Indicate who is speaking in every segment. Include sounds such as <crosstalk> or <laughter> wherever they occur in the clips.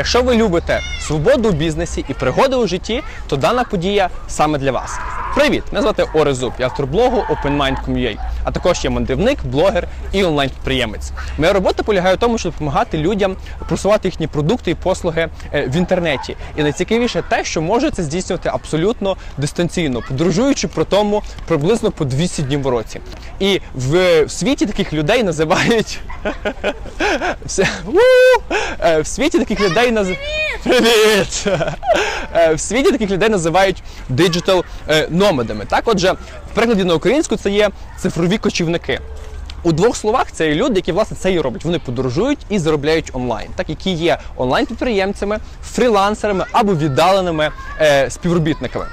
Speaker 1: Якщо ви любите свободу у бізнесі і пригоди у житті, то дана подія саме для вас. Привіт! Мене звати Зуб, я автор блогу OpenMind.com.ua, а також я мандрівник, блогер і онлайн-підприємець. Моя робота полягає в тому, щоб допомагати людям просувати їхні продукти і послуги е, в інтернеті. І найцікавіше те, що може це здійснювати абсолютно дистанційно, подорожуючи про тому приблизно по 200 днів в році. І в, світі таких людей називають! <laughs> Е, в світі таких людей наз... Привіт! Е, В світі таких людей називають диджитал номадами. Так, отже, в перекладі на українську це є цифрові кочівники. У двох словах це є люди, які власне це і роблять. Вони подорожують і заробляють онлайн, так які є онлайн-підприємцями, фрілансерами або віддаленими е, співробітниками.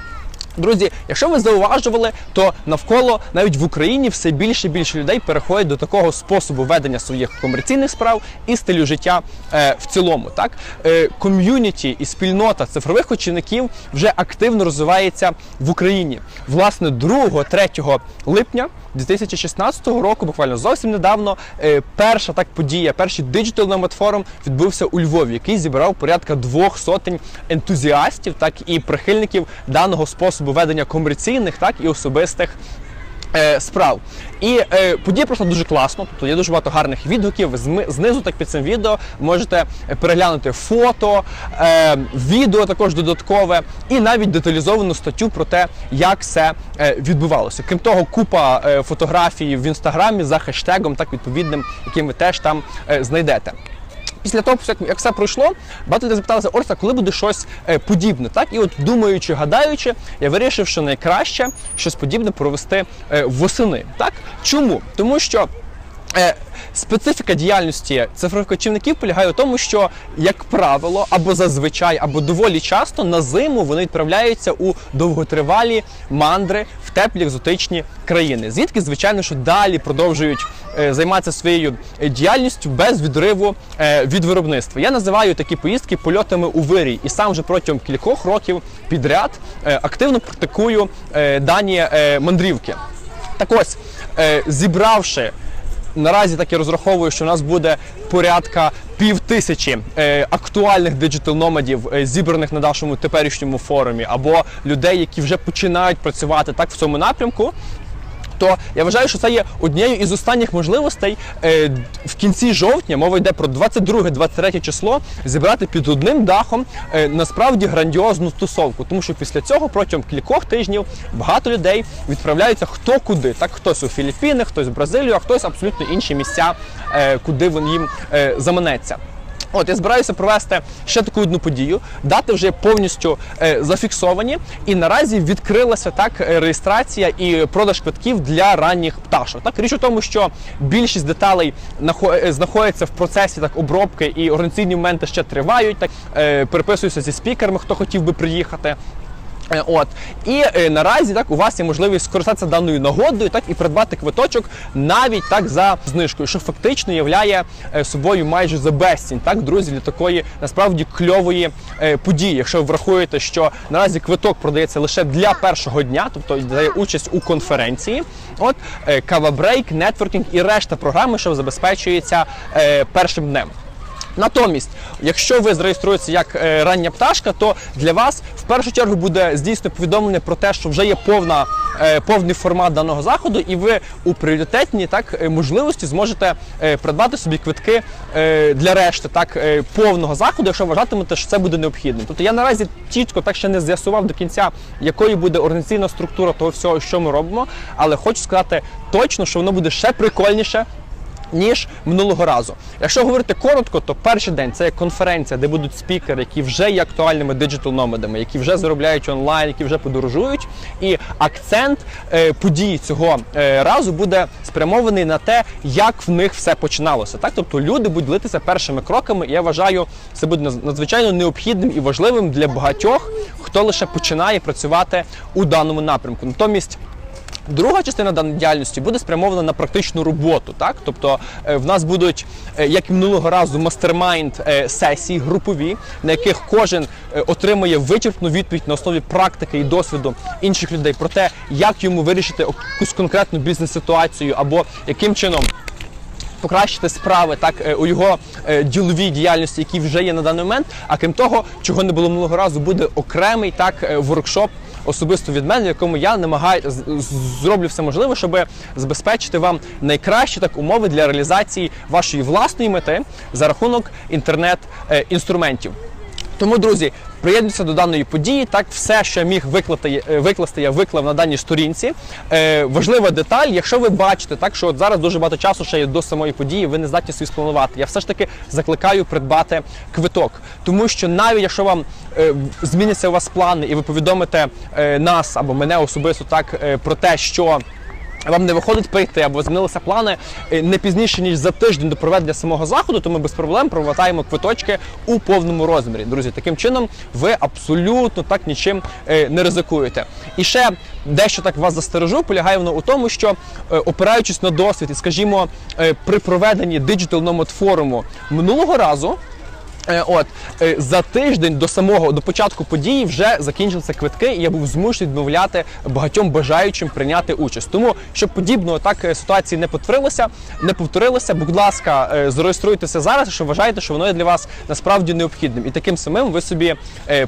Speaker 1: Друзі, якщо ви зауважували, то навколо навіть в Україні все більше і більше людей переходять до такого способу ведення своїх комерційних справ і стилю життя е, в цілому. Так е, ком'юніті і спільнота цифрових очільників вже активно розвивається в Україні. Власне, 2-3 липня 2016 року, буквально зовсім недавно, е, перша так подія, перший Digital Nomad Forum відбувся у Львові, який зібрав порядка двох сотень ентузіастів, так і прихильників даного способу ведення комерційних, так і особистих. е, Справ і е, подія пройшла дуже класно. Тобто є дуже багато гарних відгуків. Знизу, так під цим відео, можете переглянути фото, е, відео також додаткове, і навіть деталізовану статтю про те, як все е, відбувалося. Крім того, купа е, фотографій в інстаграмі за хештегом, так відповідним, яким ви теж там е, знайдете. Після того, як, все пройшло, багато людей запиталися, Орса, коли буде щось е, подібне. Так, і от думаючи, гадаючи, я вирішив, що найкраще щось подібне провести е, восени. Так, чому? Тому що. Е, Специфіка діяльності цифрових кочівників полягає у тому, що, як правило, або зазвичай, або доволі часто на зиму вони відправляються у довготривалі мандри в теплі екзотичні країни. Звідки, звичайно, що далі продовжують е, займатися своєю діяльністю без відриву е, від виробництва. Я називаю такі поїздки польотами у вирій, і сам вже протягом кількох років підряд е, активно практикую е, дані е, мандрівки. Так ось, е, зібравши наразі так я розраховую, що в нас буде порядка пів тисячі е, актуальних диджитал номадів, е, зібраних на нашому теперішньому форумі, або людей, які вже починають працювати так в цьому напрямку. То я вважаю, що це є однією із останніх можливостей е, в кінці жовтня, мова йде про 22-23 число, зібрати під одним дахом е, насправді грандіозну тусовку. Тому що після цього протягом кількох тижнів багато людей відправляються хто куди. Так, хтось у Філіппіни, хтось в Бразилію, а хтось абсолютно інші місця, е, куди він їм е, заманеться. От я збираюся провести ще таку одну подію. Дати вже повністю е, зафіксовані, і наразі відкрилася так е, реєстрація і продаж квитків для ранніх пташок. Так річ у тому, що більшість деталей е, знаходяться в процесі так обробки, і організаційні моменти ще тривають. Так е, переписуюся зі спікерами, хто хотів би приїхати. Е, От і е, наразі так у вас є можливість скористатися даною нагодою, так і придбати квиточок навіть так за знижкою, що фактично являє е, собою майже за безцінь, так друзі, для такої насправді кльової е, події. Якщо ви врахуєте, що наразі квиток продається лише для першого дня, тобто дає участь у конференції. От е, кавабрейк, нетворкінг і решта програми, що забезпечується е, першим днем. Натомість, якщо ви зареєструєтеся як е, рання пташка, то для вас в першу чергу буде здійснено повідомлення про те, що вже є повна, е, повний формат даного заходу, і ви у пріоритетній так е, можливості зможете придбати собі квитки для решти так повного заходу, якщо вважатимете, що це буде необхідним. Тобто я наразі чітко так ще не з'ясував до кінця, якою буде організаційна структура того всього, що ми робимо, але хочу сказати точно, що воно буде ще прикольніше ніж минулого разу. Якщо говорити коротко, то перший день це конференція, де будуть спікери, які вже є актуальними диджитал номадами, які вже заробляють онлайн, які вже подорожують. І акцент е, події цього е, разу буде спрямований на те, як в них все починалося. Так, тобто люди будуть ділитися першими кроками. І я вважаю, це буде надзвичайно необхідним і важливим для багатьох, хто лише починає працювати у даному напрямку. Натомість. Друга частина даної діяльності буде спрямована на практичну роботу. Так, тобто е, в нас будуть, е, як і минулого разу, мастермайнд е, сесії групові, на яких кожен отримує вичерпну відповідь на основі практики і досвіду інших людей про те, як йому вирішити якусь конкретну бізнес-ситуацію або яким чином покращити справи так у його діловій діяльності, які вже є на даний момент. А крім того, чого не було минулого разу, буде окремий так воркшоп. Особисто від мене, в якому я намагаю зроблю все можливе, щоб забезпечити вам найкращі так умови для реалізації вашої власної мети за рахунок інтернет-інструментів. Тому, друзі, приєднуйтеся до даної події. Так, все, що я міг виклати, е, викласти, я виклав на даній сторінці. Е, важлива деталь, якщо ви бачите, так що от зараз дуже багато часу ще є до самої події, ви не здатні собі спланувати. Я все ж таки закликаю придбати квиток, тому що навіть якщо вам е, зміняться у вас плани, і ви повідомите е, нас або мене особисто так е, про те, що. Вам не виходить прийти або змінилися плани е, не пізніше ніж за тиждень до проведення самого заходу, то ми без проблем провертаємо квиточки у повному розмірі. Друзі, таким чином ви абсолютно так нічим е, не ризикуєте. І ще дещо так вас застережу, полягає воно у тому, що е, опираючись на досвід, і скажімо, при проведенні Digital Nomad форуму минулого разу. Е, От е, за тиждень до самого до початку події вже закінчилися квитки, і я був змушений відмовляти багатьом бажаючим прийняти участь. Тому щоб подібного так е, ситуації не повторилося, не повторилося, будь ласка, зареєструйтеся зараз, якщо вважаєте, що воно є для вас насправді необхідним, і таким самим ви собі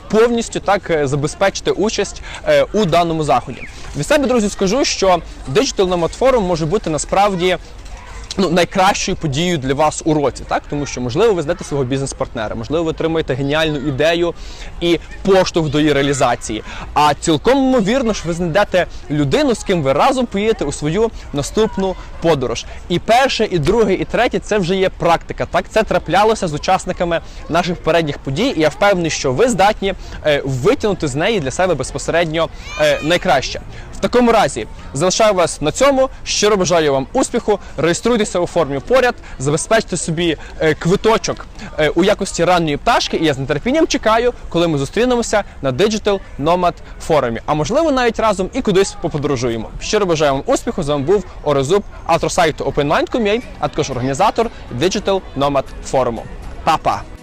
Speaker 1: повністю так забезпечите участь у даному заході. Від себе, друзі, скажу, що Digital Nomad Forum може бути насправді ну, найкращою подією для вас у році, так? Тому що, можливо, ви знайдете свого бізнес-партнера, можливо, ви отримаєте геніальну ідею і поштовх до її реалізації. А цілком ймовірно, що ви знайдете людину, з ким ви разом поїдете у свою наступну подорож. І перше, і друге, і третє це вже є практика. Так, це траплялося з учасниками наших попередніх подій, і я впевнений, що ви здатні е, витягнути з неї для себе безпосередньо е, найкраще. Такому разі залишаю вас на цьому. Щиро бажаю вам успіху. Реєструйтеся у формі поряд, забезпечте собі е, квиточок е, у якості ранньої пташки. І я з нетерпінням чекаю, коли ми зустрінемося на Digital Nomad форумі. А можливо, навіть разом і кудись поподорожуємо. Щиро бажаю вам успіху. З вами був Орезуб, автор сайту OpenMind.com.ua, а також організатор Digital Nomad форуму. Па-па!